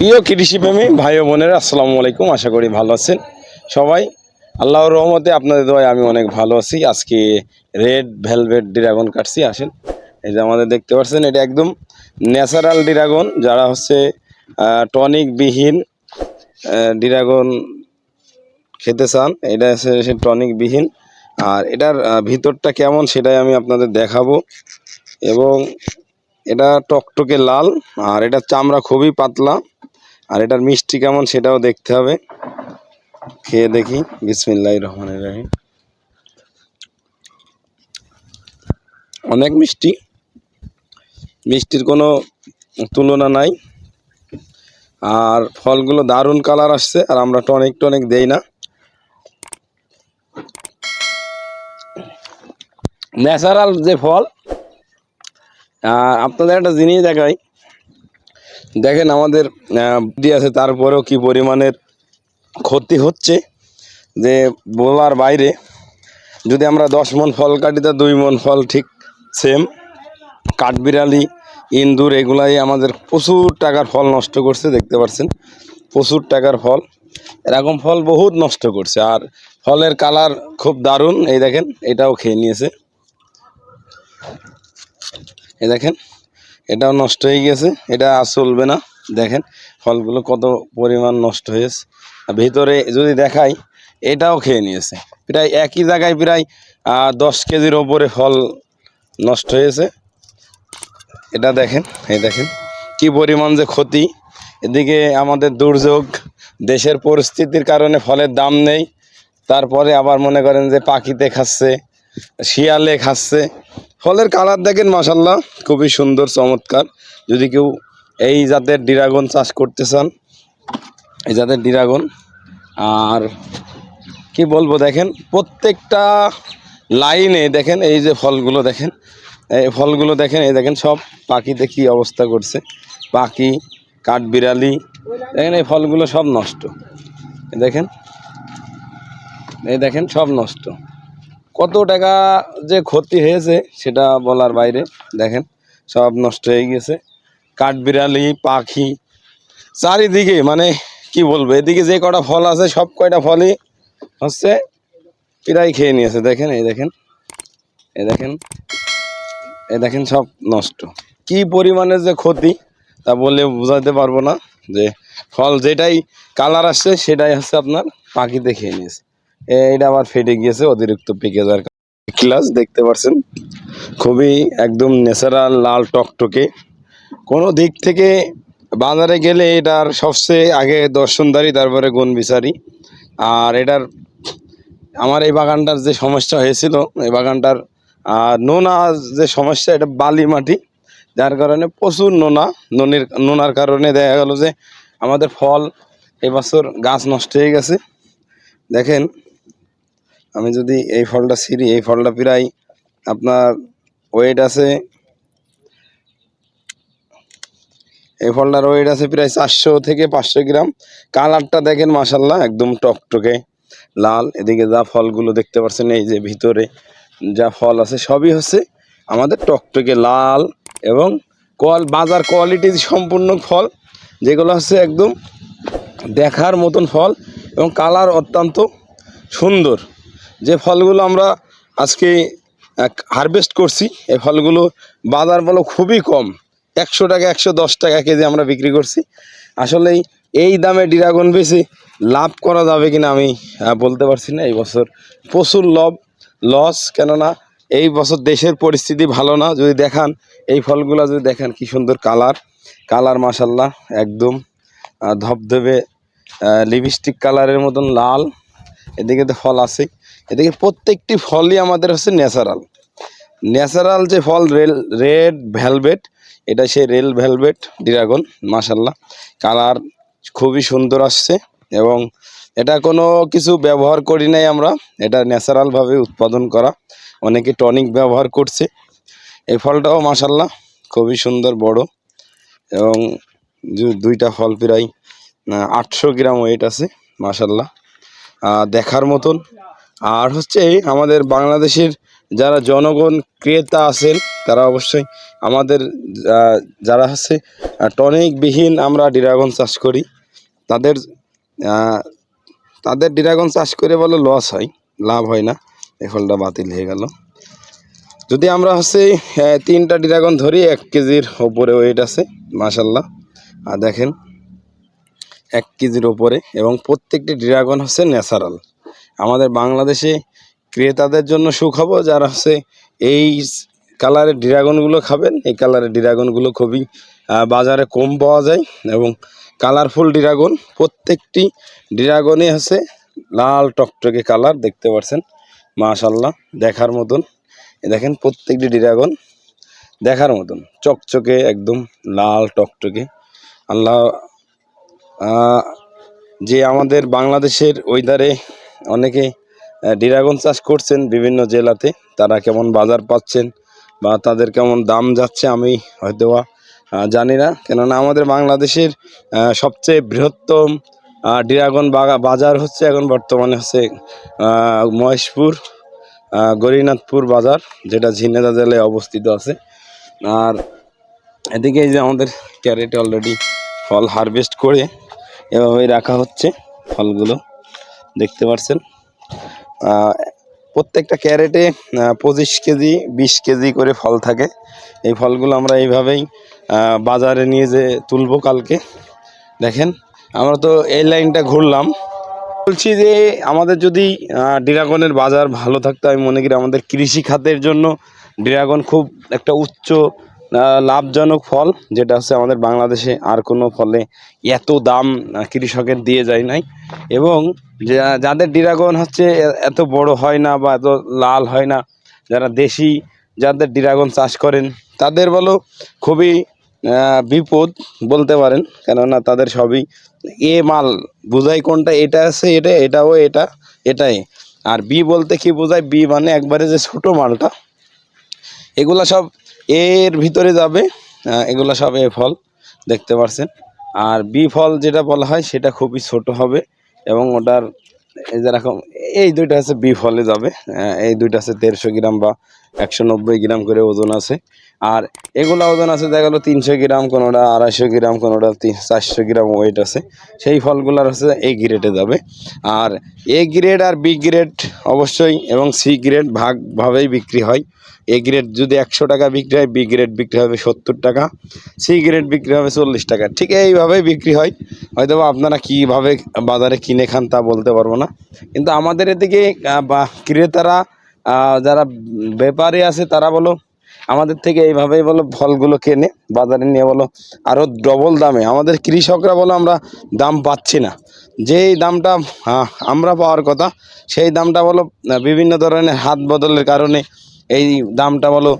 প্রিয় কৃষিপ্রেমী ভাই বোনেরা, আসসালামু আলাইকুম। আশা করি ভালো আছেন সবাই। আল্লাহর রহমতে আপনাদের দোয়ায় আমি অনেক ভালো আছি। আজকে রেড ভেলভেট ড্রাগন কাটছি, আসেন। এই যে আমাদের দেখতে পাচ্ছেন, এটা একদম ন্যাচারাল ড্রাগন, যারা হচ্ছে টনিক বিহীন ড্রাগন খেতে চান, এটা হচ্ছে টনিক বিহীন আর এটার ভিতরটা কেমন সেটাই আমি আপনাদের দেখাবো। এবং এটা টকটকে লাল, আর এটার চামড়া খুবই পাতলা। আর এটার মিষ্টি কেমন সেটাও দেখতে হবে। খেয়ে দেখি। বিসমিল্লাহ রহমান রাহিম। অনেক মিষ্টি। মিষ্টির কোনো তুলনা নাই। আর ফলগুলো দারুণ কালার আসছে আর আমরা টনিক টনিক দেই না। ন্যাচারাল যে ফল আপনাদের একটা জিনিস দেখাই। দেখেন আমাদের আছে, তারপরেও কি পরিমাণের ক্ষতি হচ্ছে, যে বলার বাইরে, যদি আমরা দশ মন ফল কাটি, তা দুই মন ফল ঠিক সেম কাঠবিড়ালি, ইন্দুর, এগুলাই আমাদের প্রচুর টাকার ফল নষ্ট করছে, দেখতে পাচ্ছেন, প্রচুর টাকার ফল। এরকম ফল বহুত নষ্ট করছে, আর ফলের কালার খুব দারুণ, এই দেখেন, এটাও খেয়ে নিয়েছে। এই দেখেন এটাও নষ্ট হয়ে গেছে, এটা আর চলবে না। দেখেন ফলগুলো কত পরিমাণ নষ্ট হয়েছে। ভিতরে যদি দেখাই, এটাও খেয়ে নিয়েছে। প্রায় একই জায়গায় প্রায় দশ কেজির ওপরে ফল নষ্ট হয়েছে। এটা দেখেন, এই দেখেন কি পরিমাণ যে ক্ষতি। এদিকে আমাদের দুর্যোগ, দেশের পরিস্থিতির কারণে ফলের দাম নেই। তারপরে আবার মনে করেন যে পাখিতে খাচ্ছে শিয়ালে খাচ্ছে ফলের কালার দেখেন মাসাল্লাহ খুবই সুন্দর, চমৎকার। যদি কেউ এই জাতের ড্রাগন চাষ করতে চান, এই জাতের ড্রাগন, আর কি বলব দেখেন, প্রত্যেকটা লাইনে দেখেন, এই যে ফলগুলো দেখেন, এই ফলগুলো দেখেন, এই দেখেন সব পাখিতে কি অবস্থা করছে। পাখি, কাঠবিড়ালি, দেখেন এই ফলগুলো সব নষ্ট। দেখেন, এই দেখেন সব নষ্ট। কত টাকা যে ক্ষতি হয়েছে সেটা বলার বাইরে, দেখেন, সব নষ্ট হয়ে গেছে। কাঠবিড়ালি, পাখি, চারিদিকে মানে কি বলব, এদিকে যে কটা ফল আছে, সব কয়টা ফলই হচ্ছে প্রায় খেয়ে নিয়েছে। দেখেন, এই দেখেন এ দেখেন এ দেখেন, সব নষ্ট। কি পরিমাণে যে ক্ষতি, তা বলে বোঝাতে পারব না যে ফল যেটাই, কালার আসছে সেটাই হচ্ছে আপনার পাখিতে খেয়ে নিয়েছে। এইটা আবার ফেটে গিয়েছে, অতিরিক্ত পেকে যাওয়ার ক্লাস দেখতে পাচ্ছেন খুবই একদম ন্যাচারাল, লাল টকটকে। কোনো দিক থেকে বাজারে গেলে এটার সবচেয়ে আগে দর্শনদারি, তারপরে গুণ বিচারি। আর এটার, আমার এই বাগানটার যে সমস্যা হয়েছিল, এই বাগানটার নোনা যে সমস্যা, এটা বালি মাটি। যার কারণে প্রচুর নোনা, ননির, নোনার কারণে দেখা গেল যে আমাদের ফল এবছর গাছ নষ্ট হয়ে গেছে। দেখেন আমি যদি এই ফলটা ছিঁড়ি, এই ফলটা প্রায় আপনার ওয়েট আছে, এই ফলটার ওয়েট আছে প্রায় চারশো থেকে পাঁচশো গ্রাম। কালারটা দেখেন মাসাল্লাহ একদম টকটকে, লাল। এদিকে যা ফলগুলো দেখতে পাচ্ছেন, এই যে ভিতরে যা ফল আছে, সবই হচ্ছে আমাদের টকটকে লাল এবং কল বাজার কোয়ালিটি সম্পূর্ণ ফল, যেগুলো হচ্ছে একদম দেখার মতন ফল এবং কালার অত্যন্ত সুন্দর। যে ফলগুলো আমরা আজকে হারভেস্ট করছি, এই ফলগুলো বাজার বলো খুবই কম। একশো টাকা, একশো দশ টাকা কেজি আমরা বিক্রি করছি। আসলেই এই দামে ড্রাগন বেশি লাভ করা যাবে কিনা আমি বলতে পারছি না। এই বছর প্রচুর লব লস কেননা এই বছর দেশের পরিস্থিতি ভালো না। যদি দেখান, এই ফলগুলো যদি দেখান, কি সুন্দর কালার। কালার মাসাল্লাহ একদম ধবধবে লিপস্টিক কালারের মতন লাল। এদিকে তো ফল আছে এদিকে প্রত্যেকটি ফলই আমাদের হচ্ছে ন্যাচারাল। ন্যাচারাল যে ফল, রেল, রেড ভেলভেট, এটা সেই রেল ভেলভেট ড্রাগন মাসাল্লাহ কালার খুবই সুন্দর আসছে এবং এটা কোনো কিছু ব্যবহার করি নাই আমরা। এটা ন্যাচারালভাবে উৎপাদন করা। অনেকে টনিক ব্যবহার করছে। এই ফলটাও মাসাল্লাহ খুবই সুন্দর বড় এবং দুইটা ফল প্রায় আটশো গ্রাম ওয়েট আছে মাসাল্লাহ দেখার মতন আর হচ্ছে আমাদের বাংলাদেশের যারা জনগণ, ক্রেতা আছেন, তারা অবশ্যই আমাদের যারা হচ্ছে টনিকবিহীন আমরা ড্রাগন চাষ করি। তাদের তাদের ড্রাগন চাষ করে বলে লস হয়, লাভ হয় না। এই ফলটা বাতিল হয়ে গেল। যদি আমরা হচ্ছে তিনটা ড্রাগন ধরি, এক কেজির ওপরে ওয়েট আছে মাসাল্লাহ আর দেখেন, এক কেজির ওপরে এবং প্রত্যেকটি ড্রাগন হচ্ছে ন্যাচারাল। আমাদের বাংলাদেশে ক্রেতাদের জন্য সুখবর যারা হচ্ছে এই কালারের ড্রাগনগুলো খাবেন, এই কালারের ড্রাগনগুলো খুবই বাজারে কম পাওয়া যায় এবং কালারফুল ড্রাগন, প্রত্যেকটি ড্রাগনে হচ্ছে লাল টকটকে কালার দেখতে পাচ্ছেন মাশাল্লাহ দেখার মতন। দেখেন প্রত্যেকটি ড্রাগন দেখার মতন, চকচকে একদম লাল টকটকে। আল্লাহ যে আমাদের বাংলাদেশের ওইধারে অনেকে ড্রাগন চাষ করছেন বিভিন্ন জেলাতে, তারা কেমন বাজার পাচ্ছেন বা তাদের কেমন দাম যাচ্ছে আমি হয়তো জানি না। কেননা আমাদের বাংলাদেশের সবচেয়ে বৃহত্তম ড্রাগন বাজার হচ্ছে এখন বর্তমানে হচ্ছে মহেশপুর গরিনাথপুর বাজার, যেটা ঝিনেদা জেলায় অবস্থিত আছে। আর এদিকে এই যে আমাদের ক্যারেটে অলরেডি ফল হারভেস্ট করে এভাবেই রাখা হচ্ছে ফলগুলো। দেখতে পাচ্ছেন প্রত্যেকটা ক্যারেটে পঁচিশ কেজি, বিশ কেজি করে ফল থাকে। এই ফলগুলো আমরা এইভাবেই বাজারে নিয়ে যে তুলবো কালকে। দেখেন, আমরা তো এই লাইনটা ঘুরলাম। বলছি যে, আমাদের যদি ড্রাগনের বাজার ভালো থাকতো, আমি মনে করি আমাদের কৃষি খাতের জন্য ড্রাগন খুব একটা উচ্চ লাভজনক ফল যেটা হচ্ছে আমাদের বাংলাদেশে আর কোনো ফলে এত দাম কৃষকের দিয়ে যায় নাই। এবং যাদের ড্রাগন হচ্ছে এত বড় হয় না বা এত লাল হয় না, যারা দেশি যাদের ড্রাগন চাষ করেন, তাদের বলো খুবই বিপদ বলতে পারেন। কেননা তাদের সবই এ মাল, বোঝাই কোনটা এটা আছে, এটা, এটাও এটা, এটাই। আর বি বলতে কি বোঝায়? বি মানে একবারে যে ছোট মালটা। এগুলা সব এর ভিতরে যাবে এগুলো সব এ ফল, দেখতে পাচ্ছেন আর বি ফল যেটা বলা হয়, সেটা খুবই ছোট হবে এবং ওটার যেরকম এই দুইটা আছে বি ফলে যাবে। এই দুইটা আছে দেড়শো গ্রাম বা একশো নব্বই গ্রাম করে ওজন আছে। আর এগুলা ওজন আছে, দেখা গেলো তিনশো গ্রাম কোনোটা, আড়াইশো গ্রাম কোনোটা, তিন- চারশো গ্রাম ওয়েট আছে। সেই ফলগুলার হচ্ছে এ গ্রেডে যাবে। আর এ গ্রেড আর বি গ্রেড অবশ্যই এবং সি গ্রেড ভাগভাবেই বিক্রি হয়। এ গ্রেড যদি একশো টাকা বিক্রি হয় বি গ্রেড বিক্রি হবে সত্তর টাকা। সি গ্রেড বিক্রি হবে চল্লিশ টাকা। ঠিক এইভাবেই বিক্রি হয়। হয়তো আপনারা কীভাবে বাজারে কিনে খান তা বলতে পারব না। কিন্তু আমাদের এদিকে ক্রেতারা যারা ব্যাপারী আছে, তারা বলো আমাদের থেকে এইভাবেই বলো ফলগুলো কেনে বাজারে নিয়ে বলো আরও ডবল দামে। আমাদের কৃষকরা বলো আমরা দাম পাচ্ছি না। যেই দামটা আমরা পাওয়ার কথা, সেই দামটা বলো বিভিন্ন ধরনের হাত বদলের কারণে এই দামটা বলো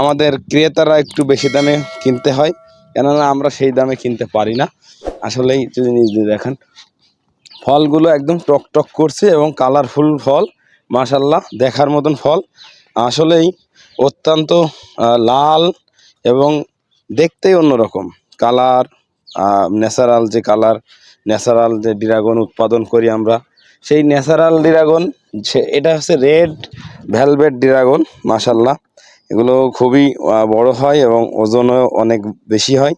আমাদের ক্রেতারা একটু বেশি দামে কিনতে হয়, কেননা আমরা সেই দামে কিনতে পারি না। আসলেই যদি নিজে দেখেন, ফলগুলো একদম টক টক করছে এবং কালারফুল ফল মাশাল্লাহ দেখার মতন ফল। আসলেই অত্যন্ত লাল এবং দেখতেই অন্যরকম। কালার ন্যাচারাল যে কালার, ন্যাচারাল যে ড্রাগন উৎপাদন করি আমরা, সেই ন্যাচারাল ড্রাগন, সে- এটা হচ্ছে রেড ভ্যালভেট ড্রাগন মাশাল্লাহ এগুলো খুবই বড় হয় এবং ওজনও অনেক বেশি হয়।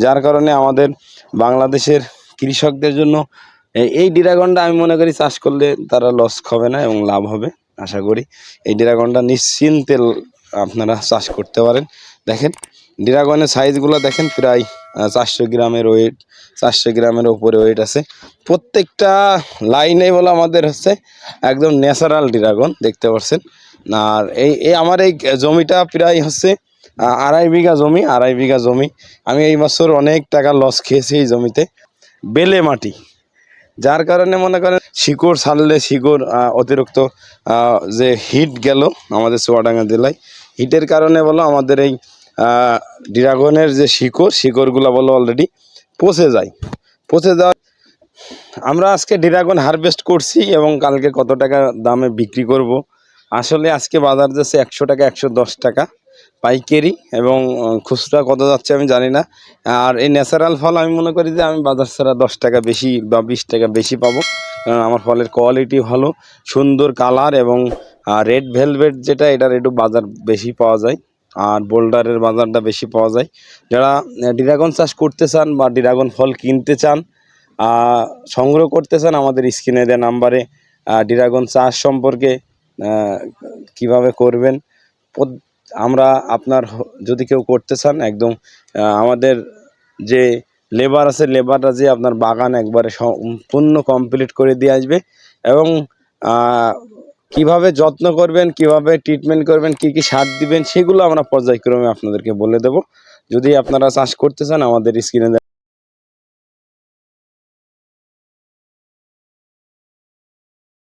যার কারণে আমাদের বাংলাদেশের কৃষকদের জন্য এই- ড্রাগনটা আমি মনে করি চাষ করলে তারা লস খাবে না এবং লাভ হবে। আশা করি। এই ড্রাগনটা নিশ্চিন্তে আপনারা চাষ করতে পারেন। দেখেন, ড্রাগনের সাইজগুলো দেখেন, প্রায় চারশো গ্রামের ওয়েট চারশো গ্রামের উপরে ওয়েট আছে। প্রত্যেকটা লাইনে বলে আমাদের হচ্ছে একদম ন্যাচারাল ড্রাগন, দেখতে পাচ্ছেন। আর এই এই আমার এই জমিটা প্রায় হচ্ছে আড়াই বিঘা জমি, আড়াই বিঘা জমি। আমি এই বছর অনেক টাকা লস খেয়েছি এই জমিতে। বেলে মাটি। যার কারণে মনে করেন শিকড় ছাড়লে শিকড় অতিরিক্ত যে হিট গেল আমাদের চুয়াডাঙ্গা জেলায়। হিটের কারণে বলো আমাদের এই ড্রাগনের যে শিকড়, শিকড়গুলো বলো অলরেডি পচে যায়। পচে যাওয়া আমরা আজকে ড্রাগন হারভেস্ট করছি এবং কালকে কত টাকা দামে বিক্রি করব? আসলে আজকে বাজার যাচ্ছে একশো টাকা, একশো দশ টাকা। পাইকারি এবং খুচরা কত যাচ্ছে আমি জানি না। আর এই ন্যাচারাল ফল আমি মনে করি যে আমি বাজার ছাড়া দশ টাকা বেশি বা বিশ টাকা বেশি পাবো। কারণ আমার ফলের কোয়ালিটি ভালো, সুন্দর কালার এবং রেড ভেলভেট যেটা, এটার একটু বাজার বেশি পাওয়া যায়। আর বোল্ডারের বাজারটা বেশি পাওয়া যায়। যারা ড্রাগন চাষ করতে চান বা ড্রাগন ফল কিনতে চান সংগ্রহ করতে চান, আমাদের স্ক্রিনে দেওয়া নাম্বারে ড্রাগন চাষ সম্পর্কে কীভাবে করবেন আমরা আপনার যদি কেউ করতে চান, একদম আমাদের যে লেবার আছে লেবাররা যে আপনার বাগান একবারে সম্পূর্ণ কমপ্লিট করে দিয়ে আসবে এবং কীভাবে যত্ন করবেন, কীভাবে ট্রিটমেন্ট করবেন, কি কি সার দিবেন, সেগুলো আমরা পর্যায়ক্রমে আপনাদেরকে বলে দেব। যদি আপনারা চাষ করতে চান, আমাদের স্ক্রিনে